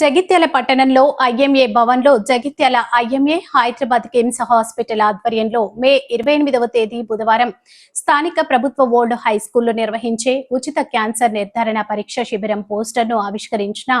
జగిత్యాల పట్టణంలో ఐఎంఏ భవన్లో Jagtial IMA Hyderabad KIMS hospital ఆధ్వర్యంలో మే ఇరవై ఎనిమిదవ తేదీ బుధవారం స్థానిక ప్రభుత్వ ఓల్డ్ హై స్కూల్లో నిర్వహించే ఉచిత క్యాన్సర్ నిర్ధారణ పరీక్ష శిబిరం పోస్టర్ను ఆవిష్కరించిన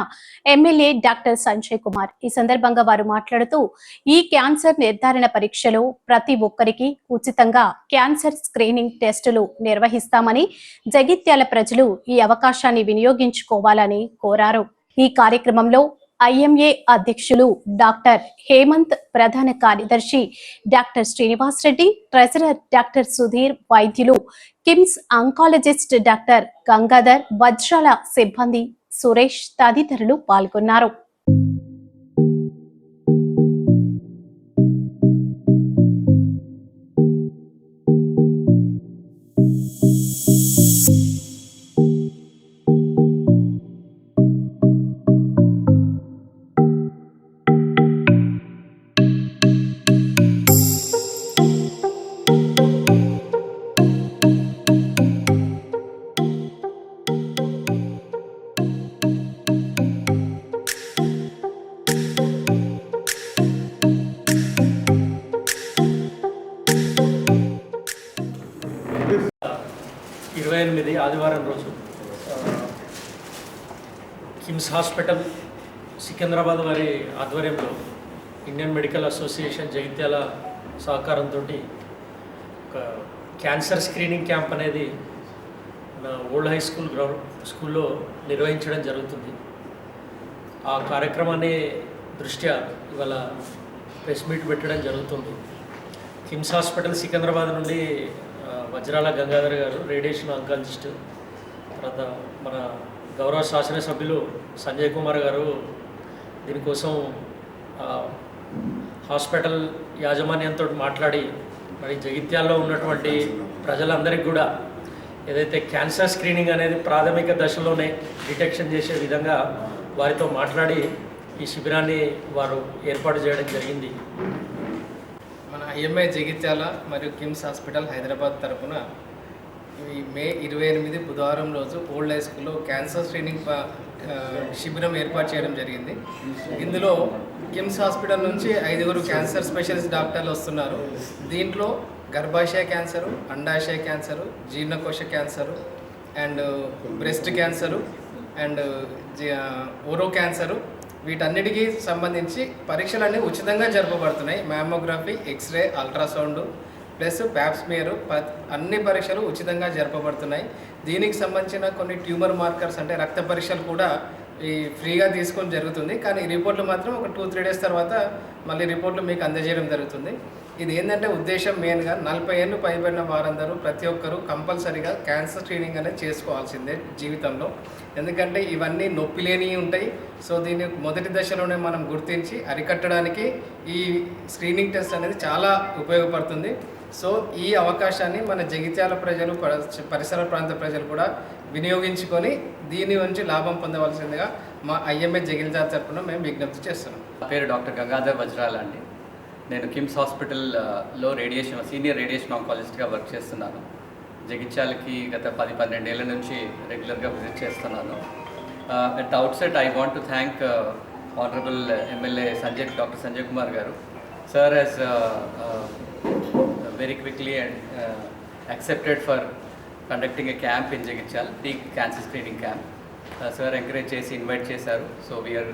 ఎమ్మెల్యే డాక్టర్ సంజయ్ కుమార్. ఈ సందర్భంగా వారు మాట్లాడుతూ ఈ క్యాన్సర్ నిర్ధారణ పరీక్షలో ప్రతి ఒక్కరికి ఉచితంగా క్యాన్సర్ స్క్రీనింగ్ టెస్టులు నిర్వహిస్తామని జగిత్యాల ప్రజలు ఈ అవకాశాన్ని వినియోగించుకోవాలని కోరారు. ఈ కార్యక్రమంలో ఐఎంఏ అధ్యక్షులు డాక్టర్ హేమంత్ ప్రధాన కార్యదర్శి doctor Srinivas Reddy treasurer doctor Sudhir వైద్యులు కిమ్స్ అంకాలజిస్ట్ డాక్టర్ గంగాధర్ వజ్రాల సిబ్బంది సురేష్ తదితరులు పాల్గొన్నారు. ఎనిమిది ఆదివారం రోజు కిమ్స్ హాస్పిటల్ సికింద్రాబాద్ వారి ఆధ్వర్యంలో ఇండియన్ మెడికల్ అసోసియేషన్ జగిత్యాల సహకారంతో ఒక క్యాన్సర్ స్క్రీనింగ్ క్యాంప్ అనేది మన ఓల్డ్ హై స్కూల్ గ్రౌండ్ స్కూల్లో నిర్వహించడం జరుగుతుంది. ఆ కార్యక్రమాన్ని దృష్ట్యా ఇవాళ ప్రెస్ మీట్ పెట్టడం జరుగుతుంది. కిమ్స్ హాస్పిటల్ సికింద్రాబాద్ నుండి వజ్రాల గంగాధర్ గారు రేడియేషన్ అంకాలజిస్ట్ తర్వాత మన గౌరవ శాసనసభ్యులు సంజయ్ కుమార్ గారు దీనికోసం హాస్పిటల్ యాజమాన్యంతో మాట్లాడి మరి జగిత్యాల్లో ఉన్నటువంటి ప్రజలందరికీ కూడా ఏదైతే క్యాన్సర్ స్క్రీనింగ్ అనేది ప్రాథమిక దశలోనే డిటెక్షన్ చేసే విధంగా వారితో మాట్లాడి ఈ శిబిరాన్ని వారు ఏర్పాటు చేయడం జరిగింది. ఐఎంఐ జగిత్యాల మరియు కిమ్స్ హాస్పిటల్ హైదరాబాద్ తరఫున ఈ మే ఇరవై ఎనిమిది బుధవారం రోజు ఓల్డ్ హై స్కూల్లో క్యాన్సర్ స్క్రీనింగ్ శిబిరం ఏర్పాటు చేయడం జరిగింది. ఇందులో కిమ్స్ హాస్పిటల్ నుంచి ఐదుగురు క్యాన్సర్ స్పెషలిస్ట్ డాక్టర్లు వస్తున్నారు. దీంట్లో గర్భాశయ క్యాన్సరు అండాశయ cancer జీర్ణకోశ cancer and breast cancer and ఓరో cancer వీటన్నిటికీ సంబంధించి పరీక్షలన్నీ ఉచితంగా జరపబడుతున్నాయి. Mammography x-ray ultrasound plus pap smear అన్ని పరీక్షలు ఉచితంగా జరపబడుతున్నాయి. దీనికి సంబంధించిన కొన్ని ట్యూమర్ మార్కర్స్ అంటే రక్త పరీక్షలు కూడా ఈ ఫ్రీగా తీసుకొని జరుగుతుంది. కానీ ఈ రిపోర్ట్లు మాత్రం ఒక టూ త్రీ డేస్ తర్వాత మళ్ళీ రిపోర్ట్లు మీకు అందజేయడం జరుగుతుంది. ఇది ఏంటంటే ఉద్దేశం మెయిన్గా నలభై ఏళ్ళు పైబడిన వారందరూ ప్రతి ఒక్కరూ కంపల్సరీగా క్యాన్సర్ స్క్రీనింగ్ అనేది చేసుకోవాల్సిందే జీవితంలో. ఎందుకంటే ఇవన్నీ నొప్పి లేనివి ఉంటాయి. సో దీన్ని మొదటి దశలోనే మనం గుర్తించి అరికట్టడానికి ఈ స్క్రీనింగ్ టెస్ట్ అనేది చాలా ఉపయోగపడుతుంది. సో ఈ అవకాశాన్ని మన జగిత్యాల ప్రజలు పరిసర ప్రాంత ప్రజలు కూడా వినియోగించుకొని దీని నుంచి లాభం పొందవలసిందిగా మా ఐఎంఏ జగిత్యాల తరఫున మేము విజ్ఞప్తి చేస్తున్నాం. నా పేరు డాక్టర్ గంగాధర్ వజ్రాల అండి. నేను కిమ్స్ హాస్పిటల్లో రేడియేషన్ సీనియర్ రేడియేషన్ ఆంకాలజిస్ట్గా వర్క్ చేస్తున్నాను. జగిత్యాలకి గత పది పన్నెండేళ్ళ నుంచి రెగ్యులర్గా విజిట్ చేస్తున్నాను. At the outset I want to thank honourable MLA Sanjay doctor Sanjay Kumar గారు. Sir has very quickly and accepted for conducting a camp in in Jagichal, cancer cancer camp camp. Encourage చేసి invite చేశారు so we are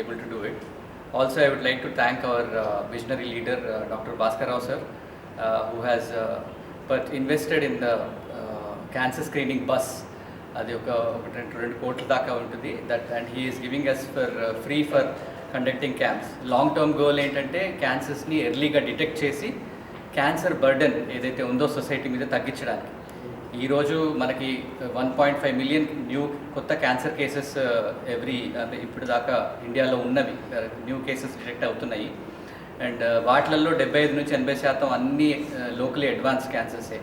able to do it also I would like to thank our visionary leader doctor Bhaskar Rao sir who has but invested in the cancer screening bus అది ఒక ఒకటి రెండు రెండు కోట్ల దాకా ఉంటుంది. That and he is giving us for free for conducting camps long term goal ఏంటంటే క్యాన్సర్స్ని ఎర్లీగా డిటెక్ట్ చేసి క్యాన్సర్ బర్డెన్ ఏదైతే ఉందో సొసైటీ మీద తగ్గించడానికి. ఈరోజు మనకి one point five million new కొత్త క్యాన్సర్ కేసెస్ ఎవ్రీ అంటే ఇప్పుడు దాకా ఇండియాలో ఉన్నవి న్యూ కేసెస్ డిటెక్ట్ అవుతున్నాయి. అండ్ uh, వాటిలలో డెబ్బై ఐదు నుంచి ఎనభై శాతం అన్ని లోకలీ అడ్వాన్స్ క్యాన్సర్సే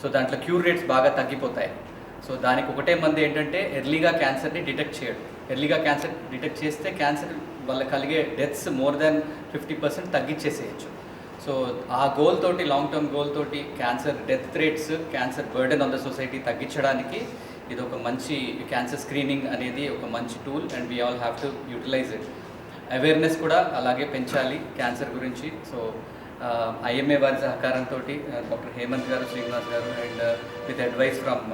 సో దాంట్లో క్యూర్ రేట్స్ బాగా తగ్గిపోతాయి. సో దానికి ఒకటే మంది ఏంటంటే ఎర్లీగా క్యాన్సర్ని డిటెక్ట్ చేయడం ఎర్లీగా క్యాన్సర్ డిటెక్ట్ చేస్తే క్యాన్సర్ వల్ల కలిగే deaths more than fifty percent తగ్గించేసేయచ్చు. So ఆ గోల్ తోటి లాంగ్ టర్మ్ గోల్ తోటి cancer death rates cancer burden on the society తగ్గించడానికి ఇది ఒక మంచి క్యాన్సర్ స్క్రీనింగ్ అనేది ఒక మంచి tool and we all have to utilize it awareness కూడా అలాగే పెంచాలి క్యాన్సర్ గురించి. సో ఐఎంఏ వారి సహకారంతో డాక్టర్ హేమంత్ గారు శ్రీనివాస్ గారు and with advice from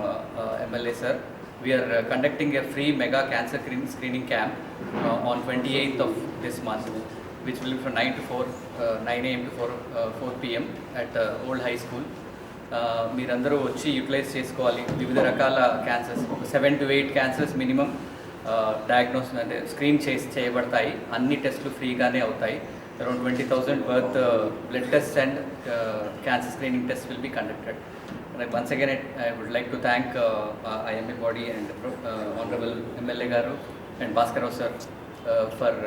MLA sir we are conducting a free mega cancer screen screening camp on twenty eighth of this month which will be from 9 to 4, uh, 9 a.m. to 4, uh, 4 p.m. at uh, Old High School. Uh, మీరందరూ వచ్చి utilise చేసుకోవాలి వివిధ రకాల cancers ఒక seven to eight cancers minimum diagnose అంటే screen చేసి చేయబడతాయి అన్ని టెస్టులు ఫ్రీగానే అవుతాయి around twenty thousand worth blood test and cancer screening test will be conducted once again I would like to thank IMA body and honourable MLA గారు and Bhaskar Rao sir for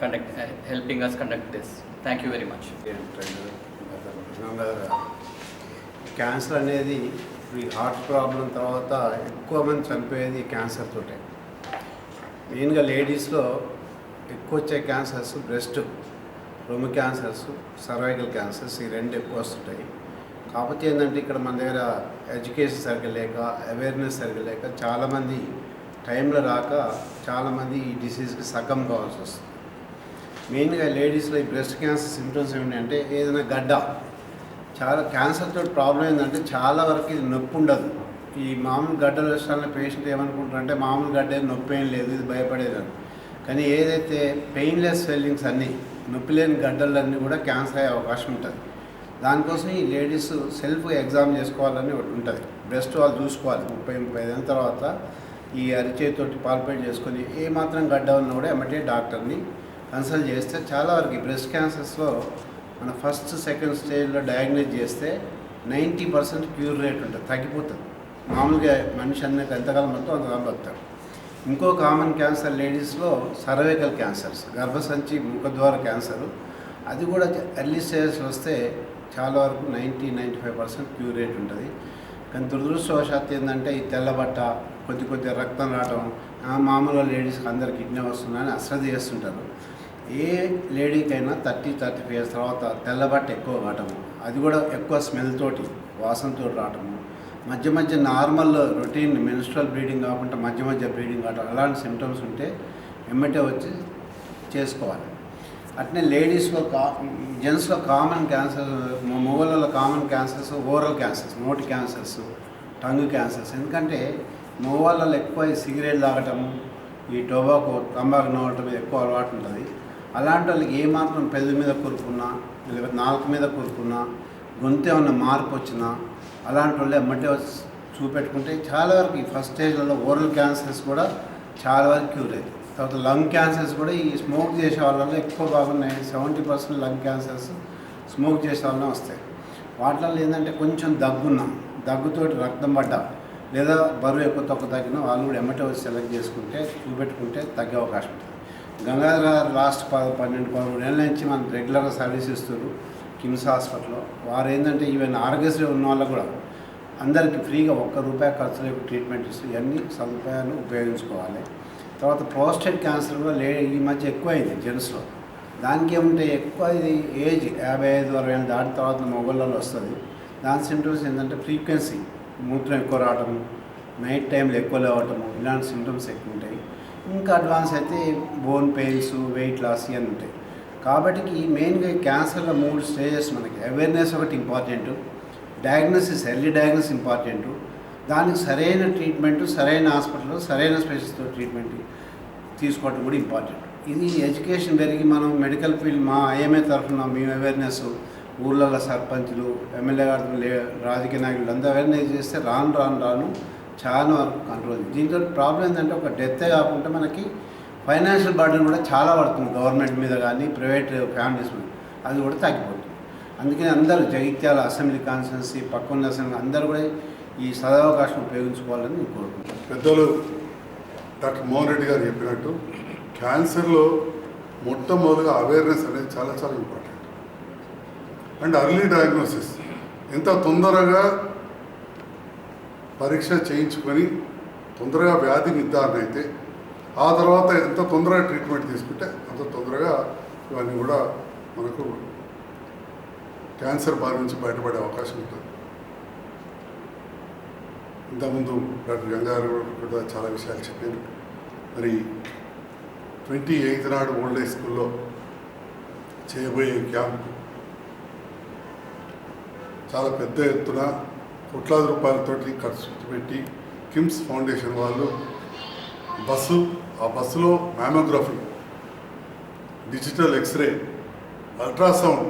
conduct helping us conduct this thank you very much cancer అనేది ఈ heart problem తర్వాత ఎక్కువ మంది చనిపోయేది cancer తోటే. మెయిన్గా లేడీస్లో ఎక్కువ వచ్చే క్యాన్సర్స్ బ్రెస్ట్ రొమ్ము క్యాన్సర్స్ సర్వైకల్ క్యాన్సర్స్ ఈ రెండు ఎక్కువ వస్తుంటాయి. కాకపోతే ఏంటంటే ఇక్కడ మన దగ్గర ఎడ్యుకేషన్ సరిగ్గా లేక అవేర్నెస్ సరిగ్గా లేక చాలామంది టైంలో రాక చాలామంది ఈ డిసీజ్కి సగం కావాల్సి వస్తుంది. మెయిన్గా లేడీస్లో ఈ బ్రెస్ట్ క్యాన్సర్ సిమ్టమ్స్ ఏంటంటే ఏదైనా గడ్డ. చాలా క్యాన్సర్తో ప్రాబ్లం ఏంటంటే చాలా వరకు ఇది నొప్పి ఉండదు. ఈ మామూలు గడ్డలు వచ్చిన పేషెంట్ ఏమనుకుంటారంటే మామూలు గడ్డ నొప్పి ఏం లేదు ఇది భయపడేదని కానీ ఏదైతే పెయిన్లెస్ స్వెల్లింగ్స్ అన్నీ నొప్పి లేని గడ్డలన్నీ కూడా క్యాన్సర్ అయ్యే అవకాశం ఉంటుంది. దానికోసం ఈ లేడీస్ సెల్ఫ్ ఎగ్జామ్ చేసుకోవాలని ఒకటి ఉంటుంది. బ్రెస్ట్ వాళ్ళు చూసుకోవాలి ముప్పై ముప్పై ఐదు తర్వాత. ఈ అరిచేతోటి పాల్పేట్ చేసుకొని ఏ మాత్రం గడ్డ ఉన్నా కూడా ఎమ్మటే డాక్టర్ని కన్సల్ట్ చేస్తే చాలా వరకు బ్రెస్ట్ క్యాన్సర్స్లో మన ఫస్ట్ సెకండ్ స్టేజ్లో డయాగ్నోజ్ చేస్తే నైంటీ పర్సెంట్ క్యూర్ రేట్ ఉంటుంది తగ్గిపోతుంది. మామూలుగా మనిషి అన్నకి ఎంతకాలం మొత్తం అంతకాలం బతాడు ఇంకో కామన్ క్యాన్సర్ లేడీస్లో సర్వైకల్ క్యాన్సర్స్ గర్భసంచి ముఖద్వార క్యాన్సర్. అది కూడా ఎర్లీ స్టేజెస్ వస్తే చాలా వరకు ninety ninety five percent cure rate ఉంటుంది. కానీ దురదృష్టవశాత్తు ఏంటంటే ఈ తెల్లబట్ట కొద్ది కొద్ది రక్తం రావడం మామూలుగా లేడీస్కి అందరు కిడ్నీ వస్తుందని అశ్రద్ధ చేస్తుంటారు. ఏ లేడీకైనా థర్టీ థర్టీ ఫైవ్ ఇయర్స్ తర్వాత తెల్లబట్ట ఎక్కువ కావటము. అది కూడా ఎక్కువ స్మెల్ తోటి వాసనతో రావటము. మధ్య మధ్య నార్మల్ రొటీన్ మెన్స్ట్రల్ బ్లీడింగ్ కాకుండా మధ్య మధ్య బ్లీడింగ్ కావటం అలాంటి సిమ్టమ్స్ ఉంటే ఎమ్మటే వచ్చి చేసుకోవాలి. అట్నే లేడీస్లో కా జెంట్స్లో కామన్ క్యాన్సర్ మొగలలో కామన్ క్యాన్సర్స్ ఓరల్ క్యాన్సర్స్ నోటి క్యాన్సర్స్ టంగ్ క్యాన్సర్స్. ఎందుకంటే మగవాళ్ళలో ఎక్కువ ఈ సిగరెట్ తాగటం ఈ టొబాకో తంబాకు నవ్వటం ఎక్కువ అలవాటు ఉంటుంది. అలాంటి వాళ్ళకి ఏమాత్రం పెద్ద మీద కూరుకున్నా లేకపోతే నాలుక మీద కూరుకున్నా గొంతు ఏమన్నా మార్పు వచ్చినా అలాంటి వాళ్ళు ఎమ్మటే చూపెట్టుకుంటే చాలా వరకు ఈ ఫస్ట్ స్టేజ్లలో ఓరల్ క్యాన్సర్స్ కూడా చాలా వరకు క్యూర్ అయ్యాయి. తర్వాత లంగ్ క్యాన్సర్స్ కూడా ఈ స్మోక్ చేసే వాళ్ళలో ఎక్కువ బాగున్నాయి. Seventy percent lung cancers smoke చేసే వాళ్ళనే వస్తాయి. వాటిలో ఏంటంటే కొంచెం దగ్గున్నాం దగ్గుతోటి రక్తం పడ్డా లేదా బరువు ఎక్కువ తక్కువ తగ్గినా వాళ్ళు కూడా ఎమ్మటే వచ్చి సెలెక్ట్ చేసుకుంటే చూపెట్టుకుంటే తగ్గే అవకాశం ఉంటుంది. గంగాధర్ గారు లాస్ట్ పన్నెండు పదమూడు నెలల నుంచి మనం రెగ్యులర్గా సర్వీస్ ఇస్తారు కిమ్స్ హాస్పిటల్లో. వారు ఏంటంటే ఈవెన్ ఆరోగ్యశ్రీ ఉన్న వాళ్ళు కూడా అందరికీ ఫ్రీగా ఒక్క రూపాయి ఖర్చు లేక ట్రీట్మెంట్ ఇస్తూ ఇవన్నీ సదుపాయాలు ఉపయోగించుకోవాలి. తర్వాత ప్రోస్టేట్ క్యాన్సర్ కూడా లే ఈ మధ్య ఎక్కువైంది జెంట్స్లో. దానికి ఏముంటే ఎక్కువ ఇది ఏజ్ యాభై ఐదు అరవై ఏళ్ళు దాటిన తర్వాత మొగళ్ళలో వస్తుంది. దాని సింటమ్స్ ఏంటంటే ఫ్రీక్వెన్సీ మూత్రం ఎక్కువ రావటము నైట్ టైంలో ఎక్కువ లేవటము ఇలాంటి సిమ్టమ్స్ ఎక్కువ ఉంటాయి. ఇంకా అడ్వాన్స్ అయితే బోన్ పెయిన్స్ వెయిట్ లాస్ ఇవన్నీ ఉంటాయి. కాబట్టి మెయిన్గా క్యాన్సర్లో మూడు స్టేజెస్ మనకి. అవేర్నెస్ ఒకటి important diagnosis early diagnosis important దానికి సరైన ట్రీట్మెంట్ సరైన హాస్పిటల్లో సరైన స్పెషలిస్ట్తో ట్రీట్మెంట్ తీసుకోవడం కూడా ఇంపార్టెంట్ ఇది ఎడ్యుకేషన్ పెరిగి మనం మెడికల్ ఫీల్డ్ మా ఐఎంఏ తరఫున మేము అవేర్నెస్ ఊళ్ళల్లో సర్పంచులు ఎమ్మెల్యే గారు రాజకీయ నాయకులు అందరూ అవేర్నెస్ చేస్తే రాను రాను రాను చాలా వరకు కంట్రోల్ దీంతో ప్రాబ్లం ఏంటంటే ఒక డెత్తే కాకుండా మనకి ఫైనాన్షియల్ బర్డెన్ కూడా చాలా పడుతుంది. గవర్నమెంట్ మీద కానీ ప్రైవేట్ ఫ్యామిలీస్ మీద. అది కూడా తగ్గిపోతుంది. అందుకని అందరూ జగిత్యాల అసెంబ్లీ కాన్స్టిట్యున్సీ పక్కన అసెంబ్లీ అందరూ కూడా ఈ సదవకాశం ఉపయోగించుకోవాలని నేను కోరుకుంటున్నాను. పెద్దలు డాక్టర్ మోహన్ రెడ్డి గారు చెప్పినట్టు క్యాన్సర్లో మొట్టమొదటిగా అవేర్నెస్ అనేది చాలా చాలా ఇంపార్టెంట్ అండ్ అర్లీ డయాగ్నోసిస్. ఎంత తొందరగా పరీక్ష చేయించుకొని తొందరగా వ్యాధి నిర్ధారణ అయితే ఆ తర్వాత ఎంత తొందరగా ట్రీట్మెంట్ తీసుకుంటే అంత తొందరగా ఇవన్నీ కూడా మనకు క్యాన్సర్ బారి నుంచి బయటపడే అవకాశం ఉంటుంది. ఇంతకుముందు డాక్టర్ గంగారు కూడా చాలా విషయాలు చెప్పారు. మరి ట్వంటీ ఎయిత్ నాడు ఓల్డ్ హై స్కూల్లో చేయబోయే క్యాంప్ చాలా పెద్ద ఎత్తున కోట్లాది రూపాయలతోటి ఖర్చు పెట్టి కిమ్స్ ఫౌండేషన్ వాళ్ళు బస్సు ఆ బస్సులో మ్యామోగ్రఫీ డిజిటల్ ఎక్స్రే అల్ట్రాసౌండ్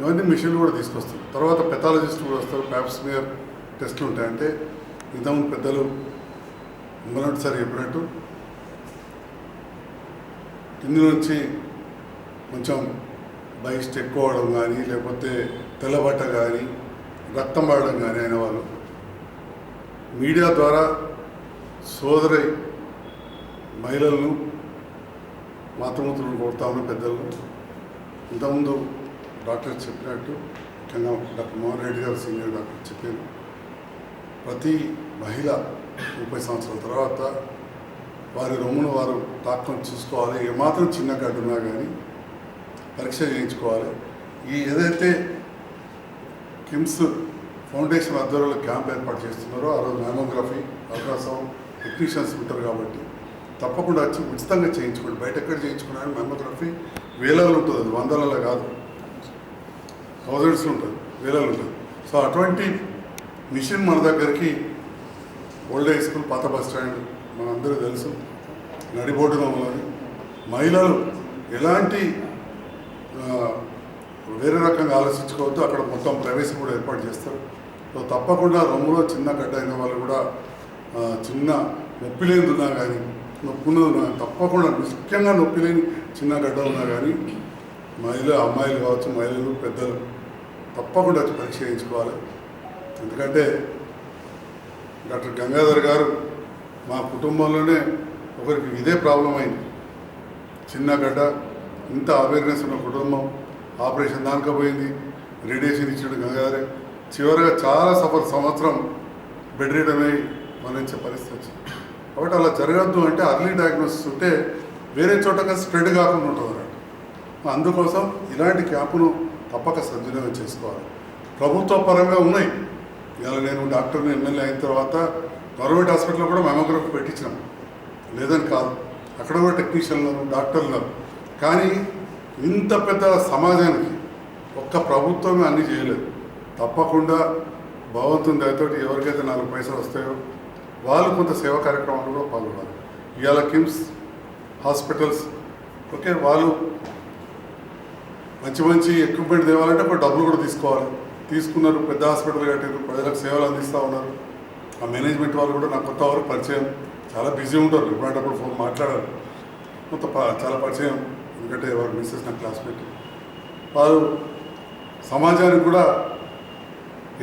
ఇవన్నీ మిషన్లు కూడా తీసుకొస్తారు. తర్వాత పెథాలజిస్టులు కూడా వస్తారు. ప్యాప్స్మియర్ టెస్ట్లు ఉంటాయంటే ఇంతకుముందు పెద్దలు మొన్నటి సార్ చెప్పినట్టు కింది నుంచి కొంచెం బహిష్ట ఎక్కువ అవడం కానీ లేకపోతే తెల్లబట్ట కానీ రక్తం పడడం కానీ అయిన వాళ్ళు మీడియా ద్వారా సోదరి మహిళలను మాతృమూతులను కొడతామని పెద్దలను ఇంతకుముందు డాక్టర్ చెప్పినట్టు ముఖ్యంగా డాక్టర్ మోహన్ రెడ్డి గారు సీనియర్ డాక్టర్ చెప్పారు. ప్రతి మహిళ ముప్పై సంవత్సరాల తర్వాత వారి రొమ్మును వారు తాక్కొని చూసుకోవాలి. ఏమాత్రం చిన్న గడ్డున్నా కానీ పరీక్ష చేయించుకోవాలి. ఈ ఏదైతే కిమ్స్ ఫౌండేషన్ ఆధ్వర్యంలో క్యాంప్ ఏర్పాటు చేస్తున్నారో ఆ రోజు మ్యామోగ్రఫీ అల్ట్రాసౌండ్ టెక్నీషియన్స్ ఉంటారు కాబట్టి తప్పకుండా వచ్చి ఉచితంగా చేయించుకోండి. బయట ఎక్కడ చేయించుకున్నా మ్యామోగ్రఫీ వేలలో ఉంటుంది. అది వందలలో కాదు. థౌజండ్స్ ఉంటుంది. వేలలో ఉంటుంది. సో అటువంటి మిషన్ మన దగ్గరికి ఓల్డ్ హై స్కూల్ పాత బస్ స్టాండ్ మనందరూ తెలుసు. నడిబోటుగా ఉన్నది. మహిళలు ఎలాంటి వేరే రకంగా ఆలోచించుకోవద్దు. అక్కడ మొత్తం ప్రవేశం కూడా ఏర్పాటు చేస్తారు. సో తప్పకుండా రొమ్ములో చిన్న గడ్డ అయిన వాళ్ళు కూడా చిన్న నొప్పి లేని ఉన్నా కానీ నొప్పి ఉన్నది ఉన్నా కానీ తప్పకుండా ముఖ్యంగా నొప్పి లేని చిన్న గడ్డ ఉన్నా కానీ మహిళ అమ్మాయిలు కావచ్చు మహిళలు పెద్దలు తప్పకుండా పరీక్ష చేయించుకోవాలి ఎందుకంటే డాక్టర్ గంగాధర్ గారు మా కుటుంబంలోనే ఒకరికి ఇదే ప్రాబ్లం అయింది. చిన్న గడ్డ ఇంత అవేర్నెస్ ఉన్న కుటుంబం ఆపరేషన్ దానిక పోయింది. రేడియేషన్ ఇచ్చాడు గంగాధరే. చివరిగా చాలా సఫర్ సంవత్సరం బెడ్ రీడ్ అయి మరణించే పరిస్థితి వచ్చింది. కాబట్టి అలా జరగద్దు అంటే అర్లీ డయాగ్నోసిస్ ఉంటే వేరే చోటగా స్ప్రెడ్ కాకుండా ఉంటుంది అన్నట్టు అందుకోసం ఇలాంటి క్యాంపును తప్పక సద్వినియోగం చేసుకోవాలి. ప్రభుత్వ పరంగా ఉన్నాయి. ఇలా నేను డాక్టర్ని ఎమ్మెల్యే అయిన తర్వాత గవర్నమెంట్ హాస్పిటల్లో కూడా మెమోగ్రఫీ పెట్టించినాం. లేదని కాదు. అక్కడ కూడా టెక్నీషియన్లను డాక్టర్లు కానీ ఇంత పెద్ద సమాజానికి ఒక్క ప్రభుత్వమే అన్ని చేయలేదు. తప్పకుండా భగవంతుని దయతోటి ఎవరికైతే నాలుగు పైసలు వస్తాయో వాళ్ళు కొంత సేవా కార్యక్రమాలు కూడా పాల్గొనాలి. ఇవాళ కిమ్స్ హాస్పిటల్స్ ఓకే వాళ్ళు మంచి మంచి ఎక్విప్మెంట్ తేవాలంటే ఒక డబ్బులు కూడా తీసుకోవాలి. తీసుకున్నారు పెద్ద హాస్పిటల్ కట్టారు ప్రజలకు సేవలు అందిస్తూ ఉన్నారు. ఆ మేనేజ్మెంట్ వాళ్ళు కూడా నాకు కొత్త వరకు పరిచయం. చాలా బిజీ ఉంటారు. ఇప్పుడంటప్పుడు ఫోన్ మాట్లాడారు. కొంత చాలా పరిచయం. ఎందుకంటే వారు మిస్సెస్ నా క్లాస్మేట్. వారు సమాజానికి కూడా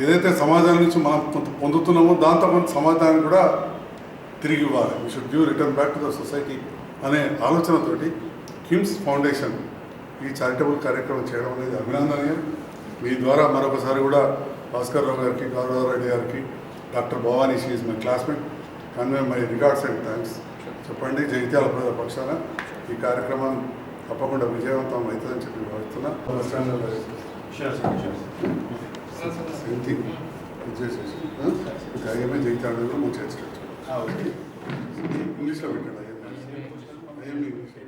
ఏదైతే సమాజం నుంచి మనం కొంత పొందుతున్నామో దాంతో కొంత సమాజానికి కూడా తిరిగి ఇవ్వాలి. We should give return back to the society అనే ఆలోచనతోటి కిమ్స్ ఫౌండేషన్ ఈ చారిటబుల్ కార్యక్రమం చేయడం అనేది అభినందనీయం. మీ ద్వారా మరొకసారి కూడా భాస్కర్ రావు గారికి గౌరవ రెడ్డి గారికి doctor Bhavani she my classmate convey my records and thanks. చెప్పండి జగిత్యాల ప్రజల పక్షాన ఈ కార్యక్రమం తప్పకుండా విజయవంతం అవుతుందని చెప్పి భావిస్తున్నా. బస్ స్టాండ్లో సేమ్ థింగ్ ఇచ్చేసేసి ఇంకా ఐఎంఏ మంచిగా ఇంగ్లీష్లో పెట్టాడు ఐఎంఏ ఐఎంఏ ఇంగ్లీష్లో